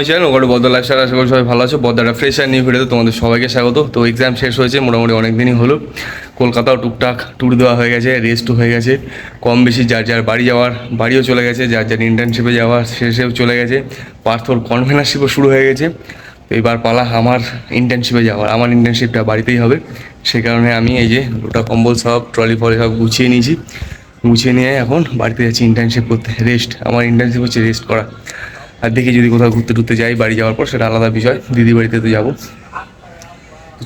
My channel ওখানে বদ্দা lifestyle আশা করি সবাই ভালো আছো। বদ্দাটা ফ্রেশ আর নিউ ভিডিওতে তোমাদের সবাইকে স্বাগত। তো এক্সাম শেষ হয়েছে, মোটামুটি অনেক দিনই হলো। কলকাতাও টুকটাক ট্যুর দেওয়া হয়ে গেছে রেস্টও হয়ে গেছে। কম বেশি যার যার বাড়ি যাওয়ার, বাড়িও চলে গেছে, যার যার ইন্টার্নশিপে যাওয়ার শেষেও চলে গেছে। পার্থর কনভেনারশিপও শুরু হয়ে গেছে। এবার পালা আমার ইন্টার্নশিপে যাওয়ার, আমার ইন্টার্নশিপটা বাড়িতেই হবে। সেই কারণে আমি এই যে দুটা কম্বল সব ট্রলি ফলি সব গুছিয়ে নিয়েছি। গুছিয়ে নিয়ে এখন বাড়িতে যাচ্ছি ইন্টার্নশিপ করতে। রেস্ট আমার ইন্টার্নশিপ হচ্ছে রেস্ট করা। আর দেখি যদি কোথাও ঘুরতে টুরতে যাই, বাড়ি যাওয়ার পর সেটা আলাদা বিষয়। দিদি বাড়িতে তো যাব।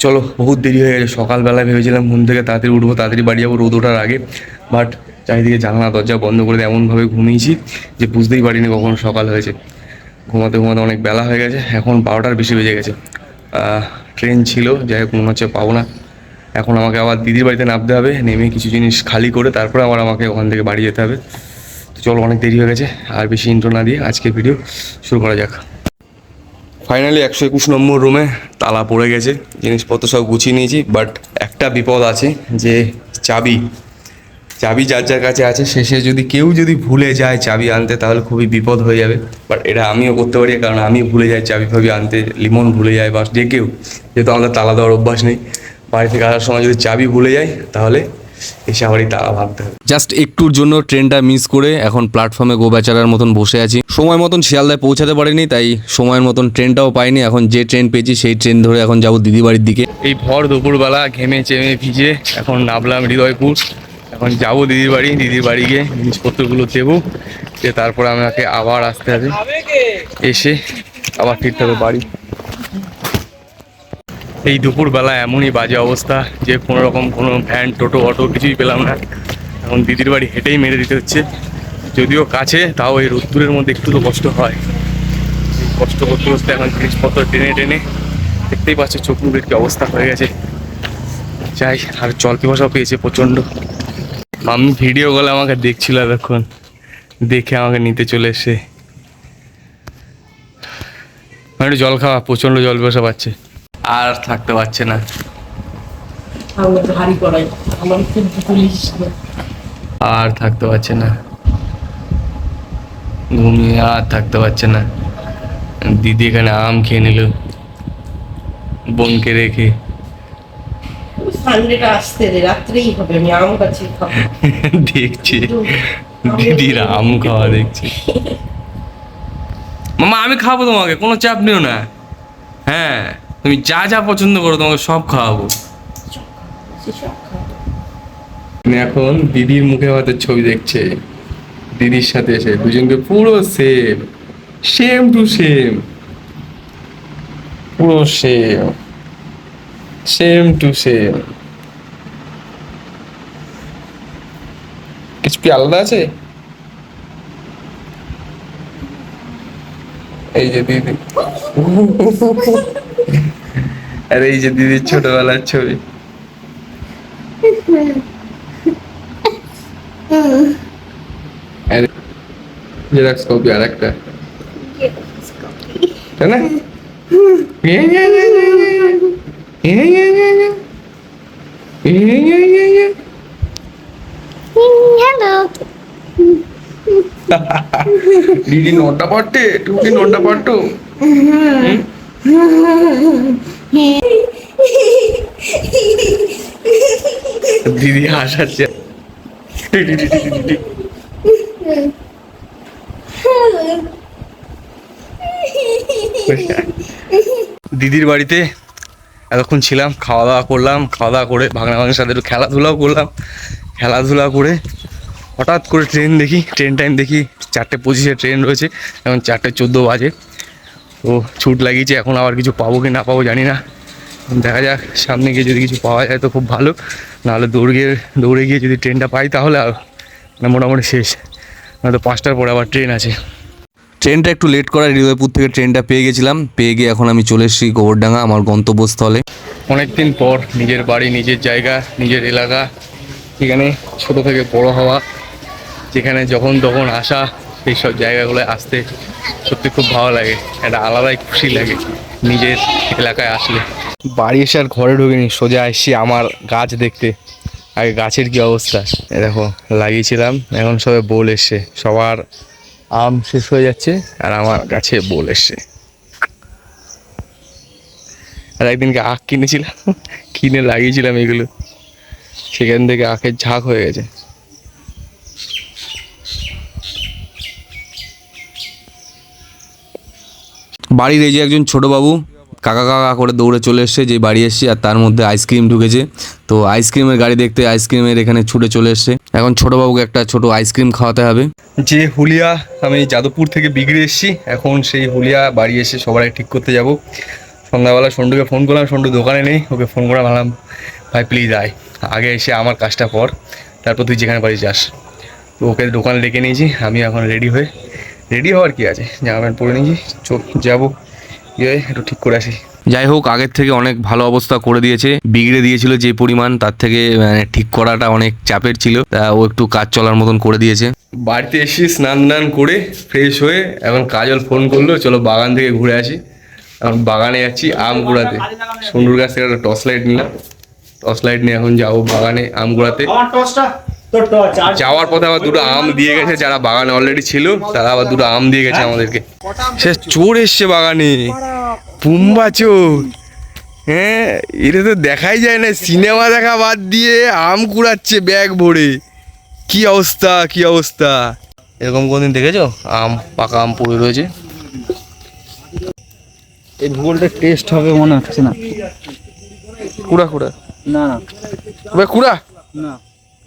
চলো, বহুত দেরি হয়ে গেছে। সকালবেলায় ভেবেছিলাম ঘুম থেকে তাড়াতাড়ি উঠবো, তাড়াতাড়ি বাড়ি যাব, রোদ ওঠার আগে। বাট চারিদিকে জানলা, দরজা বন্ধ করে এমনভাবে ঘুমিয়েছি যে বুঝতেই পারিনি কখন সকাল হয়েছে। ঘুমাতে ঘুমাতে অনেক বেলা হয়ে গেছে। এখন বারোটার বেশি বেজে গেছে। ট্রেন ছিল, যাই হোক মনে হচ্ছে পাবো না। এখন আমাকে আবার দিদির বাড়িতে নামতে হবে, নেমে কিছু জিনিস খালি করে তারপরে আবার আমাকে ওখান থেকে বাড়ি যেতে হবে। চলো অনেক দেরি হয়ে গেছে, আর বেশি ইন্ট্রো না দিয়ে আজকের ভিডিও শুরু করা যাক। ফাইনালি একশো একুশ নম্বর রুমে তালা পড়ে গেছে, জিনিসপত্র সব গুছিয়ে নিয়েছি বাট একটা বিপদ আছে যে চাবি চাবি যার যার কাছে আছে শেষে যদি, কেউ যদি ভুলে যায় চাবি আনতে, তাহলে খুবই বিপদ হয়ে যাবে। বাট এটা আমিও করতে পারি, কারণ আমি ভুলে যাই চাবি ফাবি আনতে, লিমন ভুলে যায়, বা যে কেউ, যেহেতু আমাদের তালা দেওয়ার অভ্যাস নেই, বাড়ি থেকে আসার সময় যদি চাবি ভুলে যায় তাহলে এসে আবারই তালা ভাবতে হবে। জাস্ট একটুর জন্য ট্রেনটা মিস করে এখন প্ল্যাটফর্মে গো বেচারার মতন বসে আছি। সময় মতন শিয়ালদায় পৌঁছাতে পারিনি তাই সময়ের মতন ট্রেনটাও পাইনি। এখন যে ট্রেন পেয়েছি সেই ট্রেন ধরে এখন যাব দিদি বাড়ির দিকে। এই ভর দুপুরবেলা ঘেমে চেমে ভিজে এখন নামলাম হৃদয়পুর। এখন যাব দিদির বাড়ি দিদির বাড়ি গিয়ে জিনিসপত্রগুলো দেবো। যে তারপর আমাকে আবার আসতে হবে। এসে আবার ফিরতে হবে বাড়ি। এই দুপুরবেলা এমনই বাজে অবস্থা যে কোনো রকম কোনো ভ্যান, টোটো, অটো কিছুই পেলাম না। এখন দিদির বাড়ি হেঁটেই মেরে দিতে হচ্ছে। যদিও কাছে, তাও এই রোদ্দুরের মধ্যে একটু তো কষ্ট হয়। কষ্ট করতে করতে এখন জিনিসপত্র টেনে টেনে দেখতেই পাচ্ছ চোখ মুখের কি অবস্থা হয়ে গেছে। যাই, আর জল পিপাসাও পেয়েছে প্রচণ্ড। আমি ভিডিও কলে আমাকে দেখছিল এতক্ষণ। দেখে আমাকে নিতে চলে এসে একটু জল খাওয়া, প্রচণ্ড জল পিপাসা পাচ্ছে। আর থাকতে পারছে না। আর থাকতে পারছে না। ঘুমিয়ে আর থাকতে পারছে না। দিদি এখানে আম খেয়ে নিল। বোনকে রেখে। সানডেটা আসতে দে রাত্রেই হবে আমি আম গাছে খাব। দেখছি। দিদির আম খাওয়া দেখছি। মামা আমি খাব তোমাকে কোনো চাপ নিও না। হ্যাঁ। তুমি যা যা পছন্দ করো, তোমাকে সব খাওয়াবো। তুমি এখন দিদির মুখে হয়তো ছবি দেখছে। দিদির সাথে এসে, দুজনকে পুরো সেম সেম টু সেম পুরো সেম সেম টু সেম কিছু কি আলাদা আছে? এই যে দিদি। আর এই যে দিদির ছোটবেলার ছবি। জেরক্স কপি আর একটা। তাই না? দিদি নটা পারতে? তুমি কি নটা পারতো? দিদি হাসাচ্ছে। দিদির বাড়িতে এতক্ষণ ছিলাম, খাওয়া দাওয়া করলাম, খাওয়া দাওয়া করে ভাগনা ভাগনার সাথে একটু খেলাধুলাও করলাম। খেলাধুলা করে হঠাৎ করে ট্রেন দেখি ট্রেন টাইম দেখি, চারটে পঁচিশে ট্রেন রয়েছে, এখন চারটে চোদ্দ বাজে। তো ছুট লাগিয়েছে এখন আবার কিছু পাবো কি না পাবো জানি না। দেখা যাক সামনে গিয়ে যদি কিছু পাওয়া যায় তো খুব ভালো। নাহলে দৌড় গিয়ে দৌড়ে গিয়ে যদি ট্রেনটা পাই তাহলে আর না মোটামুটি শেষ। নয়তো পাঁচটার পরে আবার ট্রেন আছে। ট্রেনটা একটু লেট করার হৃদয়পুর থেকে ট্রেনটা পেয়ে গেছিলাম। পেয়ে গিয়ে এখন আমি চলে এসেছি গোবরডাঙ্গা আমার গন্তব্যস্থলে। অনেকদিন পর নিজের বাড়ি নিজের জায়গা নিজের এলাকা এখানে ছোট থেকে বড় হওয়া যেখানে যখন তখন আসা সেই সব জায়গাগুলোয় আসতে সত্যি খুব ভালো লাগে। একটা আলাদাই খুশি লাগে নিজের এলাকায় আসলে। বাড়ি এসে আর ঘরে ঢুকিনি, সোজা এসছি আমার গাছ দেখতে। আগে গাছের কি অবস্থা? দেখো, লাগিয়েছিলাম, এখন সবে বোল এসছে। সবার আম শেষ হয়ে যাচ্ছে আর আমার গাছে বোল এসছে। আর একদিনকে আখ কিনেছিলাম? কিনে লাগিয়েছিলাম এগুলো। সেখান থেকে আখের ঝাঁক হয়ে গেছে। বাড়ির এই যে একজন ছোট বাবু, কাকা কাকা করে দৌড়ে চলে এসছে, যে বাড়ি এসছে আর তার মধ্যে আইসক্রিম ঢুকেছে। তো আইসক্রিমের গাড়ি দেখতে আইসক্রিমের এখানে ছুটে চলে এসছে। এখন ছোট বাবুকে একটা ছোট আইসক্রিম খাওয়াতে হবে। যে হুলিয়া, আমি যাদবপুর থেকে বিগড়ে এসেছি, এখন সেই হুলিয়া বাড়ি এসে সবাই ঠিক করতে যাব। সন্ধ্যাবেলা সন্টুকে ফোন করলাম, সন্টু দোকানে নেই, ওকে ফোন করে ভাবলাম ভাই প্লিজ আয়, আগে এসে আমার কাজটা কর, তারপর তুই যেখানে বাড়ি যাস। তো ওকে দোকানে ডেকে নিয়েছি, আমি এখন রেডি হয়ে রেডি হওয়ার কি আছে? জামা প্যান্ট পরে নিয়েছি যাব। গিয়ে একটু ঠিক করে আসি। যাই হোক আগের থেকে অনেক ভালো অবস্থা করে দিয়েছে। বিগড়ে দিয়েছিল যে পরিমাণ তার থেকে মানে ঠিক করাটা অনেক চাপের ছিল। তা ও একটু কাজ চলার মতন করে দিয়েছে। বাড়িতে এসে স্নান টান করে ফ্রেশ হয়ে এখন কাজল ফোন করল চলো বাগান থেকে ঘুরে আসি। এখন বাগানে যাচ্ছি আম কুড়াতে। সন্ডুর কাছ থেকে একটা টর্চ লাইট নিলাম। টর্চ লাইট নিয়ে এখন যাব বাগানে আম কুড়াতে। যাওয়ার পথে আবার দুটো আম দিয়ে গেছে যারা বাগানে অলরেডি ছিল তারা আবার দুটো আম দিয়ে গেছে আমাদেরকে। সে চোর এসছে বাগানে পুম্বা চোর। হ্যাঁ এটা তো দেখাই যায় না সিনেমা দেখা বাদ দিয়ে আম কুড়াচ্ছে ব্যাগ ভরে। কি অবস্থা কি অবস্থা? এরকম কোনদিন দেখেছ? আম পাকা আম পড়ে রয়েছে। এই ভূগোলটা টেস্ট হবে মনে হচ্ছে না। কুড়া কুড়া? না। না কুড়া? না।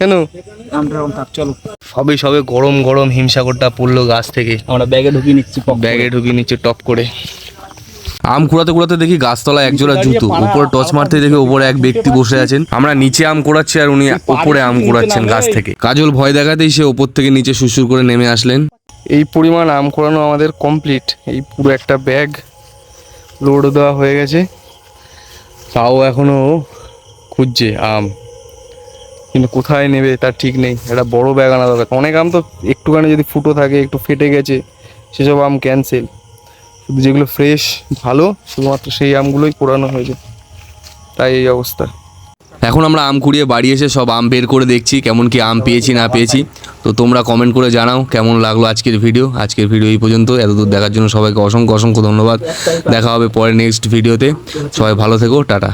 কেন? আমরা চলো। সবে সবে গরম গরম হিমসাগরটা পড়ল গাছ থেকে। আমরা ব্যাগে ঢুকিয়ে নিচ্ছি ব্যাগে ঢুকিয়ে নিচ্ছে টপ করে। আম কুড়াতে কুড়াতে দেখি গাছতলায় একজোড়া জুতো। উপরে টর্চ মারতে দেখে উপরে এক ব্যক্তি বসে আছেন। আমরা নিচে আম কুড়াচ্ছি আর উনি উপরে আম কুড়াচ্ছেন গাছ থেকে। কাজল ভয় দেখাতেই সে ওপর থেকে নিচে সুসুর করে নেমে আসলেন। এই পরিমাণ আম কোড়ানো আমাদের কমপ্লিট এই পুরো একটা ব্যাগ লোড দেওয়া হয়ে গেছে। তাও এখনও খুঁজছে আম। কিন্তু কোথায় নেবে তার ঠিক নেই। একটা বড় ব্যাগ আনা দরকার। অনেক আম তো একটুখানি যদি ফুটো থাকে, একটু ফেটে গেছে, সেসব আম ক্যান্সেল শুধু যেগুলো ফ্রেশ ভালো, শুধুমাত্র সেই আমগুলোই কোরানো হয়েছে। তাই এই অবস্থা। এখন আমরা আম কুড়িয়ে বাড়ি এসে সব আম বের করে দেখছি, কেমন কি আম পেয়েছি, না পেয়েছি। তো তোমরা কমেন্ট করে জানাও, কেমন লাগল আজকের ভিডিও আজকের ভিডিও এই পর্যন্ত। এতদূর দেখার জন্য সবাইকে অসংখ্য অসংখ্য ধন্যবাদ। দেখা হবে পরে নেক্সট ভিডিওতে সবাই ভালো থেকো, টাটা।